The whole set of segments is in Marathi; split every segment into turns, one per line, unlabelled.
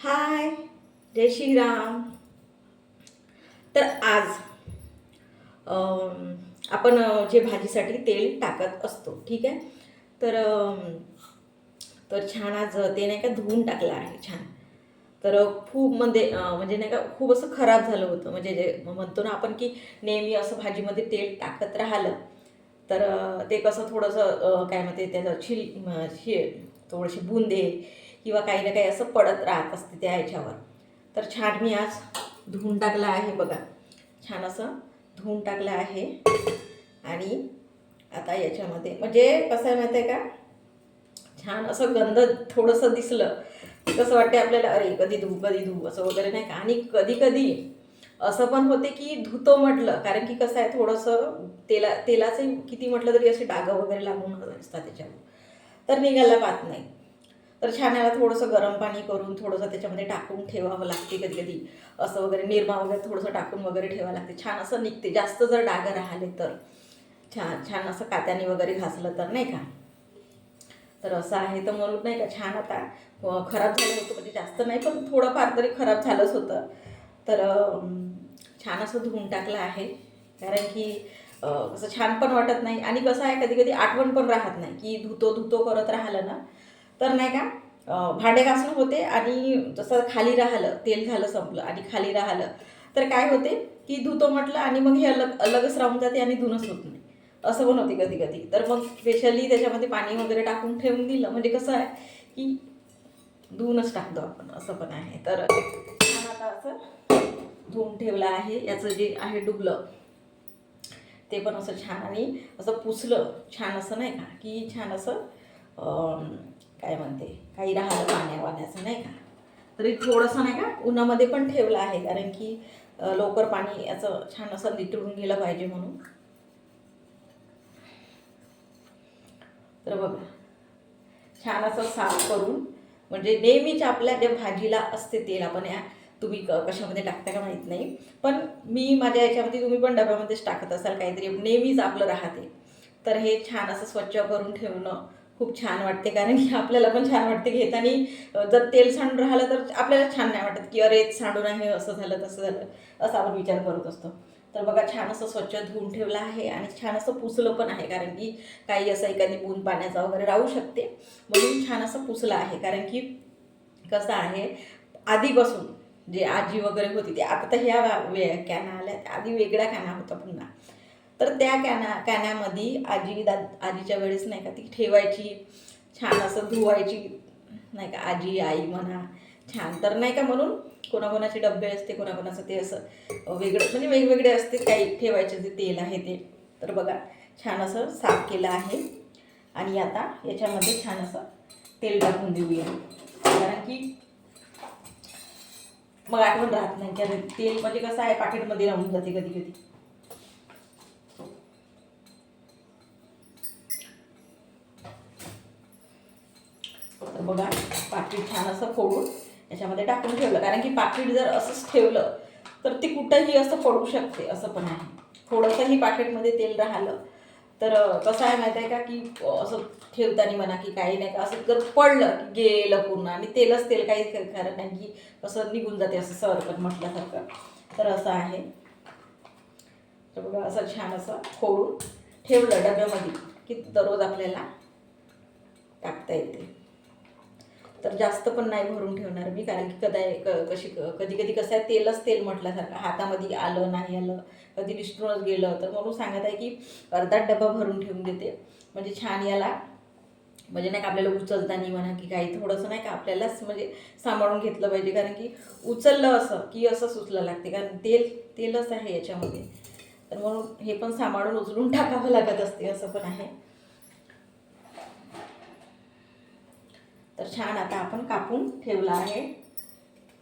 हाय जय श्रीराम. तर आज आपण जे भाजीसाठी तेल टाकत असतो ठीक आहे? तर तर छान आज ते नाही का धुवून टाकलं आहे छान. तर खूप म्हणजे म्हणजे नाही का खूप असं खराब झालं होतं. म्हणजे जे म्हणतो ना आपण की नेहमी असं भाजीमध्ये तेल टाकत राहिलं. तर ते कसं थोडंसं काय म्हणते त्याचं छिल थोडीशी बुंदे किंवा काही ना काही असं पडत राहत असते त्या ह्याच्यावर. तर छान मी आज धुवून टाकलं आहे बघा. छान असं धुवून टाकलं आहे. आणि आता याच्यामध्ये म्हणजे कसं आहे माहिती आहे का? छान असं गंध थोडंसं दिसलं की कसं वाटते आपल्याला अरे कधी धू कधी धू असं वगैरे नाही का? आणि कधी कधी असं पण होते की धुतो म्हटलं कारण की कसं आहे थोडंसं तेला तेलाचे किती म्हटलं तरी असे डागं वगैरे लागून असतात त्याच्यावर. तर निघायला पाहत नाही. तर छान याला थोडंसं गरम पाणी करून थोडंसं त्याच्यामध्ये टाकून ठेवावं लागते कधी कधी असं वगैरे निरमा वगैरे थोडंसं टाकून वगैरे ठेवावं लागते. छान असं निघते. जास्त जर डाग राहिले तर. छान छान असं कात्याने वगैरे घासलं तर नाही का? तर असं आहे. तर म्हणून नाही का छान आता खराब झालं होतं म्हणजे जास्त नाही पण थोडंफार तरी खराब झालंच होतं. तर छान असं धुवून टाकलं आहे. कारण की असं छान पण वाटत नाही. आणि कसं आहे कधी कधी आठवण पण राहत नाही की धुतो धुतो करत राहिलं ना तर नाही का भांडे घासणं होते आणि जसं खाली राहिलं तेल झालं संपलं आणि खाली राहिलं. तर काय होते की धुतो म्हटलं आणि मग हे अलग अलगच राहून जाते आणि धुणंच होत नाही. असं पण होते कधी कधी. तर मग स्पेशली त्याच्यामध्ये पाणी वगैरे टाकून ठेवून दिलं. म्हणजे कसं आहे की धुवूनच टाकतो आपण. असं पण आहे. तर आता असं धुवून ठेवलं आहे. याचं जे आहे डुबलं ते पण असं छान आणि असं पुसलं. छान असं नाही का की छान असं काय म्हणते? काही राहिलं पाण्या वाण्याचं नाही का? तरी थोडंसं नाही का उन्हामध्ये पण ठेवलं आहे कारण की लवकर पाणी याचं छान असं नितळून गेलं पाहिजे म्हणून. तर बघा छान असं साफ करून म्हणजे नेहमीच आपल्या ज्या भाजीला असते तेल आपण या तुम्ही क कशामध्ये टाकता का माहीत नाही पण मी माझ्या याच्यामध्ये तुम्ही पण डब्यामध्येच टाकत असाल काहीतरी नेहमीच आपलं राहते. तर हे छान असं स्वच्छ करून ठेवणं खूप छान वाटते कारण की आपल्याला पण छान वाटते घेताना जर तेल सांडून राहिलं तर आपल्याला छान नाही वाटत की अरे सांडून आहे असं झालं तसं झालं असा आपण विचार करत असतो. तर बघा छान असं स्वच्छ धुवून ठेवलं आहे आणि छान असं पुसलं पण आहे कारण की काही असं एखादी बून पाण्याचा वगैरे राहू शकते. म्हणून छान असं पुसलं आहे कारण की कसं आहे आधीपासून जे आजी वगैरे होती ते आता तर ह्या वे कॅना आल्या आधी वेगळ्या कॅना होता पुन्हा. तर त्या कॅना कॅन्यामध्ये आजी दा आजीच्या वेळेस नाही का ती ठेवायची छान असं धुवायची नाही का आजी आई म्हणा छान. तर नाही का म्हणून कोणाकोणाचे डबे असते कोणाकोणाचं ते असं वेगळं म्हणजे वेगवेगळे असते काही ठेवायचे जे तेल आहे ते. तर बघा छान असं साफ केलं आहे. आणि आता याच्यामध्ये छान असं तेल टाकून देऊया. कारण की मग आठवण राहत नाही कारण तेल म्हणजे कसं आहे पाकिटमध्ये राहून जाते कधी कधी तर बघा पाकिट छान असं फोडून याच्यामध्ये टाकून ठेवलं. कारण की पाकिट जर असंच ठेवलं तर ती कुठंही असं पडू शकते असं पण आहे. थोडंसंही पाकिटमध्ये तेल राहिलं तर कसं आहे माहीत आहे का की असं ठेवताना म्हणा की काही नाही का असं जर पडलं की गेलं पूर्ण आणि तेलच तेल काही कारण खरं नाही की कसं निघून जाते असं सरकत म्हटल्यासारखं. तर असं आहे. तर बघा असं छान असं फोडून ठेवलं डब्यामध्ये की दररोज आपल्याला टाकता येते. तर जास्त पण नाही भरून ठेवणार मी कारण की कदा क कशी कधी कधी कसं आहे तेलच तेल म्हटल्यासारखं हातामध्ये आलं नाही आलं कधी निष्ठूनच गेलं तर म्हणून सांगत आहे की अर्धा डबा भरून ठेवून देते. म्हणजे छान याला म्हणजे नाही का आपल्याला उचलताना म्हणा की काही थोडंसं नाही का आपल्यालाच म्हणजे सांभाळून घेतलं पाहिजे कारण की उचललं असं की असं सुचलं लागते कारण तेल तेलच आहे याच्यामध्ये. तर म्हणून हे पण सांभाळून उचलून टाकावं लागत असते असं पण आहे. तर छान आता आपण कापून ठेवलं आहे.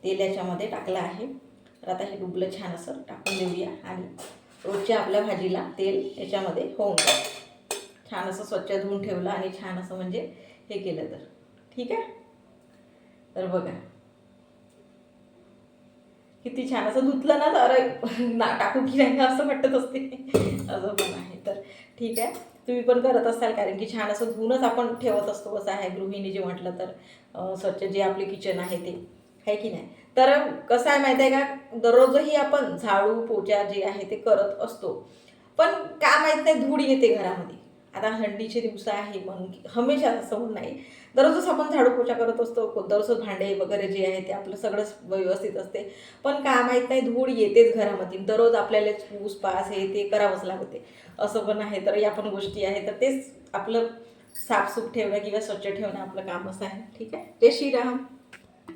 तेल याच्यामध्ये टाकलं आहे. तर आता हे डुबलं छान असं टाकून देऊया आणि रोजच्या आपल्या भाजीला तेल याच्यामध्ये होऊन जाईल. छान असं स्वच्छ धुवून ठेवलं आणि छान असं म्हणजे हे केलं तर. ठीक आहे? तर बघा. किती छान असं धुतलं ना तर अरे ना टाकू की नाही असं वाटत असते. असं पण आहे तर. ठीक आहे? तुम्ही पण करत असाल कारण की छान असं धुवूनच आपण ठेवत असतो असं आहे गृहिणी जे म्हटलं तर. स्वच्छ जे आपले किचन आहे ते. आहे की नाही? तर कसं आहे माहिती आहे का? दररोजही आपण झाडू पोचा जे आहे ते करत असतो. पण का माहीत नाही धूळ येते घरामध्ये. आता थंडीचे दिवस आहे मग हमेशा असं होऊन नाही. दररोजच आपण झाडू पोछा करत असतो दररोज भांडे वगैरे जे आहे ते आपलं सगळंच व्यवस्थित असते. पण काय माहीत नाही धूळ येतेच घरामध्ये. दररोज आपल्याला पूस पास हे ते करावंच लागते. असं पण आहे तर या पण गोष्टी आहे तर तेच आपलं साफसूफ ठेवणं किंवा स्वच्छ ठेवणं आपलं कामच आहे. ठीक आहे? जय श्रीराम.